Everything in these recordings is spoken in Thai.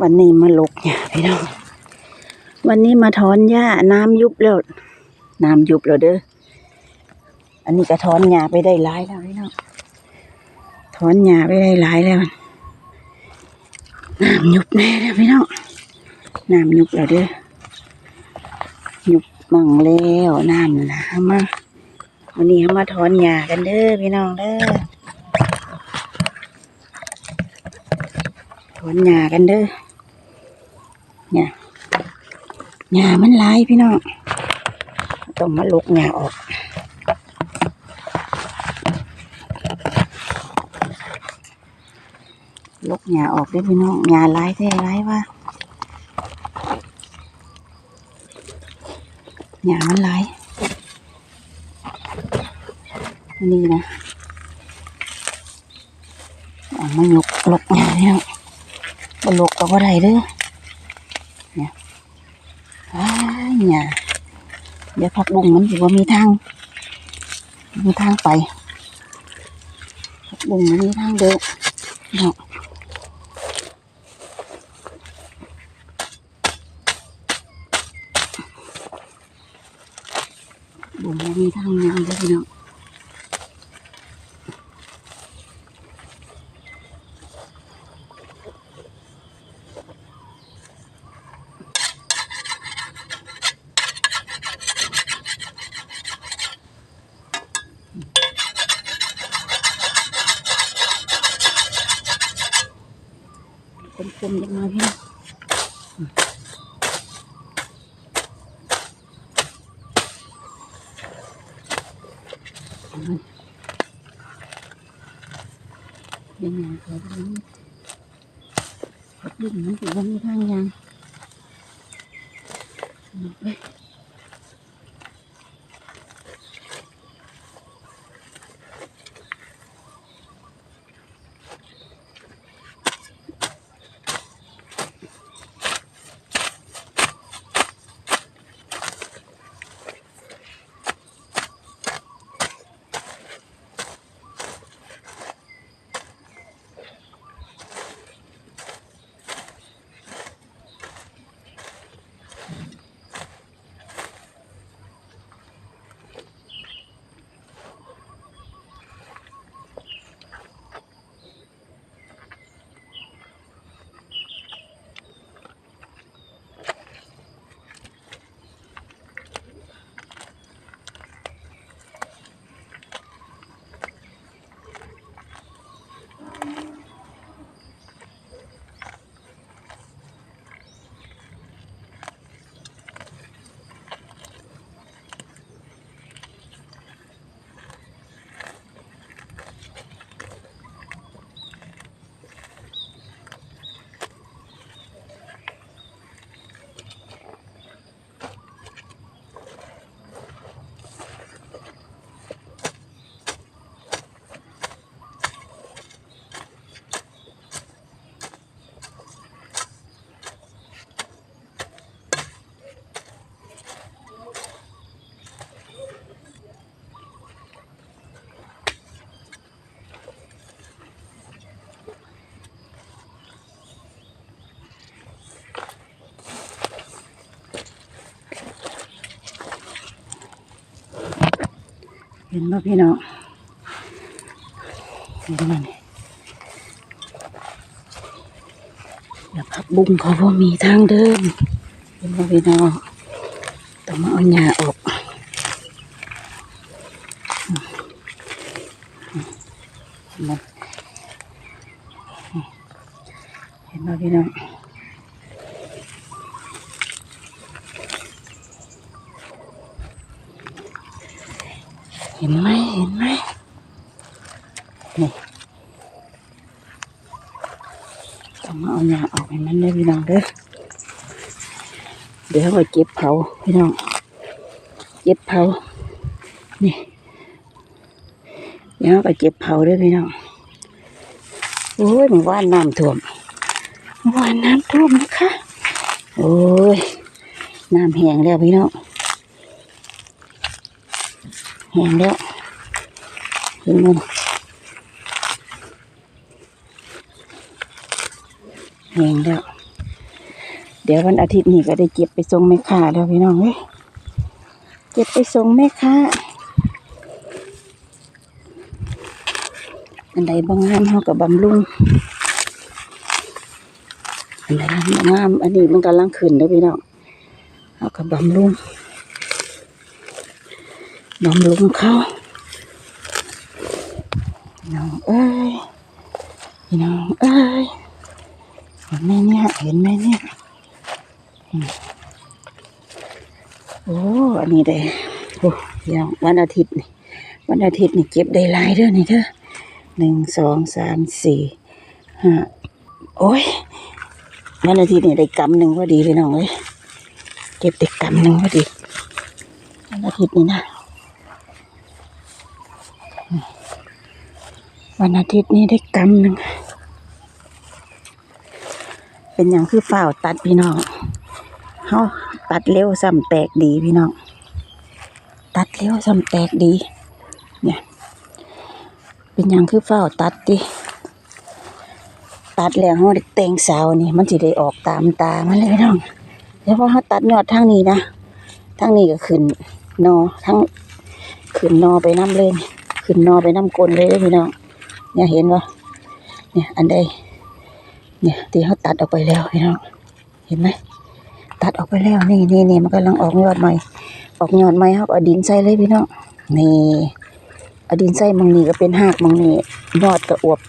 วันนี้มาลกหญ้าพี่น้อง วันนี้มาถอนหญ้าน้ำยุบแล้ว น้ำยุบแล้วเด้อ อันนี้ก็ถอนหญ้าไปได้หลายแล้วพี่น้อง ถอนหญ้าไปได้หลายแล้ว น้ำยุบแน่แล้วพี่น้อง น้ำยุบแล้วเด้อ ยุบมั่งแล้วน้ำนะเอามาวันนี้เขามาถอนหญ้ากันเด้อพี่น้องเด้อ ถอนหญ้ากันเด้อเนี่ยหญ้ามันลายพี่น้องต้องมาลกหญ้าออกลกหญ้าออกได้พี่น้องหญ้าลายแท้ลายว่าหญ้ามันลายนนี่นะเอามายกลกหญ้าเนี่ย บลกก็บ่ได้เด้อเนี่ยอ้ายหญ้าเดี๋ยวพักบุ้งมันสิบ่มีทางมีทางไปพักบุ้งมันมีทางเดินเนาะบุ๋มบ่มีทางยางเลยพี่น้อง คมๆยังไงพี่น้องยังไงเขาดูพักบุ้งมันถือว่ามีทางยาง ห็นป่ะพี่น้องเห็นมันแล้วพักบุ้งเขาบ่มีทางเดินเห็นป่ะพี่น้องต้องมาเอาหญ้าออกเห็นป่ะพี่น้อง ห็นไหมเห็นไหมนี่ต้องมาเอาหญ้าออกให้มันได้พี่น้องเด้อเดี๋ยวก็เก็บเผาพี่น้องเก็บเผานี่เดี๋ยวก็เก็บเผาด้อพี่น้องโอ้ยมื่อวานน้ำท่วมเมื่อวานน้ำท่วมนะคะโอ้ยน้ำแห้งแล้วพี่น้อง แห้งแล้วเห็นมันแห้งแล้ว เดี๋ยววันอาทิตย์นี้ก็ได้เก็บไปส่งแม่ค้าแล้วพี่น้องเอ้ยเก็บไปส่งแม่ค้าอันใดบางงามเฮากับบำรุงอันใดบางงาม อันนี้มันกำลังขึ้นเด้พี่น้องเฮากับบำรุง บำรุงเขาน้องเอ้ยน้องเอ้ยเห็นไหมเนี่ยเห็นไหมเนี่ยโอ้อันนี้ได้โอ้ยงวันอาทิตย์นี่วันอาทิตย์นี่เก็บได้หลายเด้อนี่เด้อหนึ่งสองสามสี่ห้าโอ้ยวันอาทิตย์นี่ได้กำหนึ่งพอดีพี่น้องเลยเก็บได้กำหนึ่งพอดีวันอาทิตย์นี่นะ วันอาทิตย์นี้ได้กำหนึ่งเป็นอย่างคือฝ้าตัดพี่น้องเฮาตัดเร็วซ้ำแตกดีพี่น้องตัดเร็วซ้ำแตกดี เนี่ย เป็นหยังคือเฝ้าตัดดิตัดแล้วเฮาได้แต่งสาวนี่ มันสิได้ออกตามตามันเลยพี่น้องเดี๋ยวพอเฮาตัดยอดทางนี้นะทางนี้ก็ขึ้นนอทั้งขึ้นนอไปน้ำเลยขึ้นนอไปน้ำกลนเลยพี่น้อง เนี่ยเห็นบ่เนี่ยอันใดเนี่ยที่เขาตัดออกไปแล้วพี่น้องเห็นไหมตัดออกไปแล้วนี่นี่นี่มันกำลังออกยอดใหม่ ออกยอดใหม่ครับเอาดินใส่เลยพี่น้องนี่เอาดินใส่มังนี่ก็เป็นหากมังนี่ยอดก็อวบ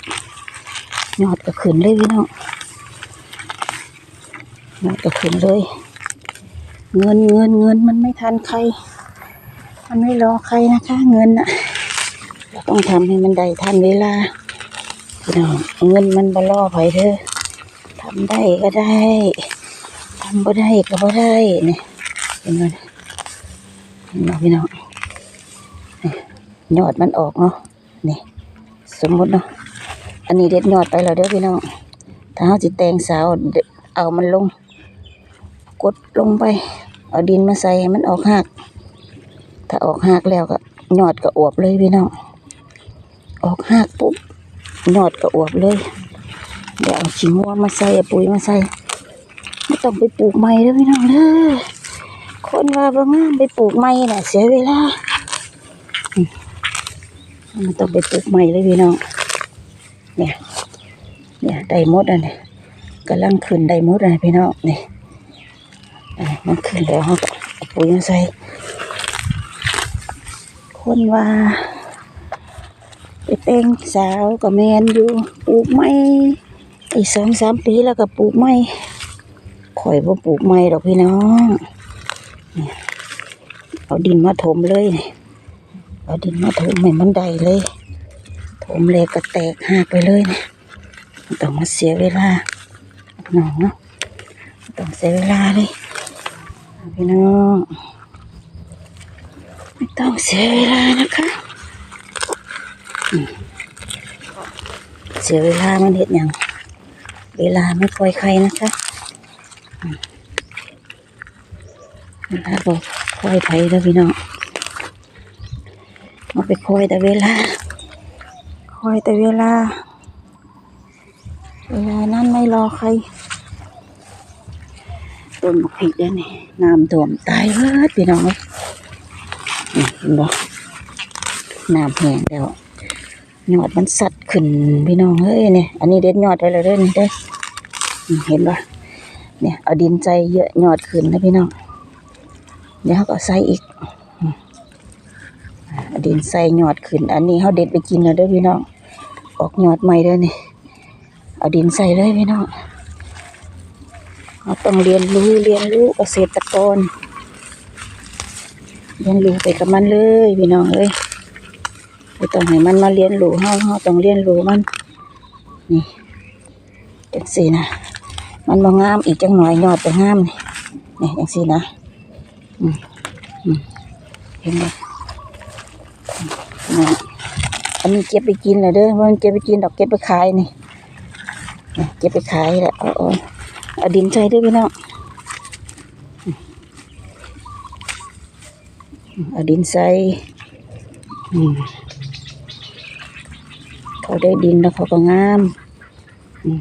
ยอดก็ขึ้นเลยพี่น้องยอดก็ขึ้นเลย เงินเงินเงินมันไม่ทันใคร มันไม่รอใครนะคะ เงินอะเราต้องทำให้มันได้ทันเวลา เงินมันบล่อไผเถอะทำได้ก็ได้ทำบ่ได้ก็บ่ได้เนี่เห็นไหมเนไหมพี่น้องนี่ยอดมันออกเนาะนี่สมมติเนาะอันนี้เด็ดยอดไปแล้วเด้อพี่น้องถ้าเราจิแตงสาวเด็ดเอามันลง กดลงไป เอาดินมาใส่ให้มันออกหักถ้าออกหักแล้วก็ยอดก็อวบเลยพี่น้องออกหักปุ๊บ ยอดก็อวบเลย เดี๋ยวเอาขี้งัวมาใส่ปุ๋ยมาใส่ไม่ต้องไปปลูกใหม่เด้อพี่น้องเด้อคนว่าบ่งามไปปลูกใหม่น่ะเสียเวลาอืมมันต้องไปปลูกใหม่เลยพี่น้อง เนี่ย เนี่ยได้มดอะเนี่ยกำลังขึ้นได้มดอะพี่น้องเนี่อะมันขึ้นแล้วเขาปุ๋ยมาใส่คนว่า ไปแต่งสาวกับแมนอยู่ปลูกไม้ไอ้สองสามปีแล้วก็ปลูกไม้ข่อยบ่าปลูกไม้ดอกพี่น้องเอาดินมาถมเลยนี่เอาดินมาถมให้มันได้เลยถมเลยก็แตกหักไปเลยนี่ไม่ต้องมาเสียเวลาน้องเนาะต้องเสียเวลาเลยพี่น้องไม่ต้องเสียเวลานะคะอืมเสียเวลามันเห็ดหยังเวลาไม่คอยใครนะคะนะคะก็คอยไผแล้วพี่น้องมาไปคอยแต่เวลา คอยแต่เวลา เวลานั้นไม่รอใครต้นมะพริกเด้นี่น้ำท่วมตายเบิดพี่น้องเอ้ยนี่เห็นบ่น้ำแห้งแล้ว ยอดมันสัดขึ้นพี่น้องเฮ้ยเนี่ยอันนี้เด็ดยอดไปแล้วเด้อนี่เด้อเห็นบ่เนี่ยเอาดินใจเยอะยอดขึ้นนะพี่น้องเดี๋ยวเขาก็ใส่อีกอืมอ่าดินใส่หยอดขึ้น อันนี้เขาเด็ดไปกินแล้วเด้อพี่น้องออกหยอดใหม่เด้อนี่เอาดินใส่เลยพี่น้องเราต้องเรียนรู้เรียนรู้เกษตรกรเรียนรู้ไปกับมันเลยพี่น้องเอ้ย ไม่ต้องให้มันมาเรียนรู้เฮาเฮาต้องเรียนรู้มัน นี่จังสีนะ มันมางามอีกจังหน่อยยอดจะงามนี่นี่จังสีนะอืมอืมเห็นไหมอันนี้เก็บไปกินเลยเด้อมันเก็บไปกินดอกเก็บไปขายนี่เก็บไปขายแหละเอาเอาเอดินใส่ด้วยพี่น้องอืมเอาดินใส่อืม เขาได้ดินแล้วเขาก็งามอืม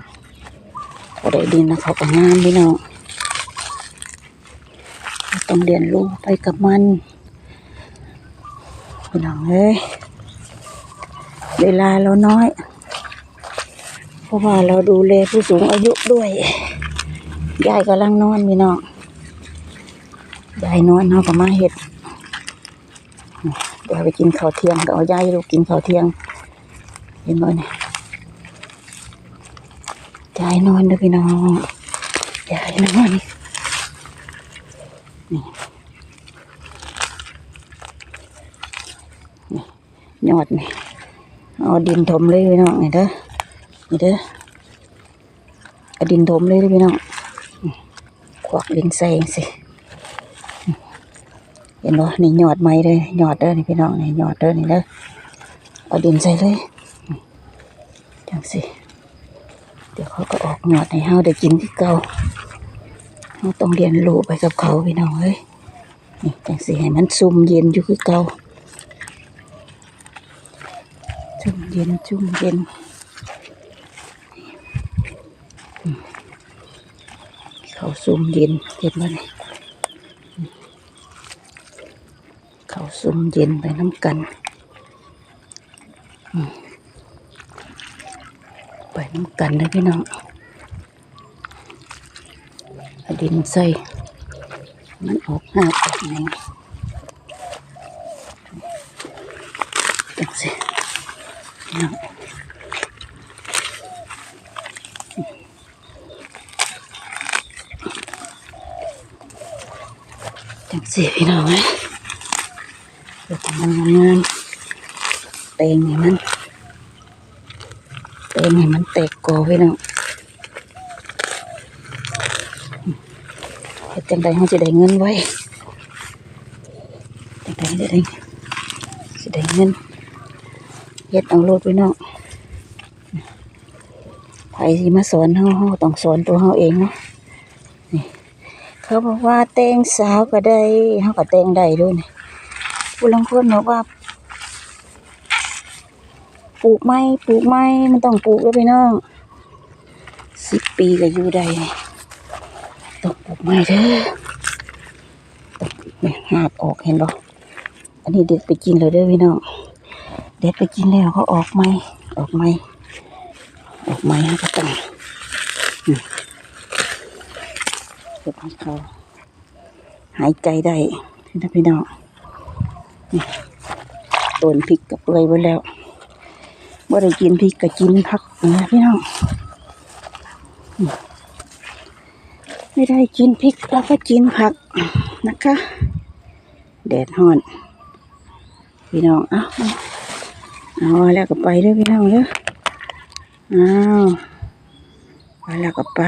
เขาได้ดินแล้วเขาก็งามพี่น้องต้องเรียนรู้ไปกับมันพี่น้องเอ้ยเวลาเราน้อย เพราะว่าเราดูแลผู้สูงอายุด้วยยายกำลังนอนพี่น้องยายนอนเฮาก็มาเห็ดเดี๋ยวไปกินข้าวเที่ยงก็เอายายลูกกินข้าวเที่ยง เห็นบ่เนี่ยยายนอนเด้อพี่น้องยายนอนนี่นี่ยอดนี่เอาดินถมเลยพี่น้องนี่เด้อนี่เด้อเอาดินถมเลยพี่น้องนี่ควักดินใส่จังสิเห็นบ่นี่ยอดไม้เลยยอดเด้อนี่พี่น้องนี่ยอดเด้อนี่เด้อเอาดินใส่เลย จังสิเดี๋ยวเขาก็ออกหนวดให้เฮาได้กินที่เก่าเฮาต้องเรียนรู้ไปกับเขาพี่น้องเอ้ยนี่จังสิให้มันซุ่มเย็นอยู่คือเก่าซุ่มเย็นซุ่มเย็นเขาซุ่มเย็นเห็นบ่เนี่ยอืมเขาซุ่มเย็นไปน้ำกัน ไปน้ำกันเลยพี่น้องอดินใส่มันออกหน้าออกนึ่งจังสิพี่น้องจังสิพี่น้องเอ้ยเดี๋ยวทำมันงามๆเตงให้มัน เต็มให้มันแตกกอไว้เนาะเฮ็ดจังใดเขาจะได้เงินไว้จังใดจะได้จะได้เงินเฮ็ดเอาโลดไว้เนาะไผสิมาสอนเฮาเฮาต้องสอนตัวเฮาเองเนาะนี่เขาบอกว่าแต่งสาวก็ได้เฮาก็แต่งได้ด้วยนี่ผู้ลางคนบอกว่า ปลูกไม้ปลูกไม้มันต้องปลูกแล้วพี่น้องสิบปีก็อยู่ได้ต้องปลูกไม้เด้อต้องเนี่หาบออกเห็นบ่อันนี้เด็ดไปกินเลยเด้อพี่น้องเด็ดไปกินแล้วเขาออกไม้ออกไม้ออกไม้ให้ก็ต้องเก็บให้เขาหายใจได้นะพี่น้องนี่โดนพริกกับเปื่อยไว้แล้ว บ่ได้กินพริกก็กินผักนะพี่น้องไม่ได้กินพริกแล้วก็กินผักนะคะ แดดฮ้อน พี่น้องเอาเอาแล้วก็ไปเด้อพี่น้องเด้อเอาไปแล้วก็ไป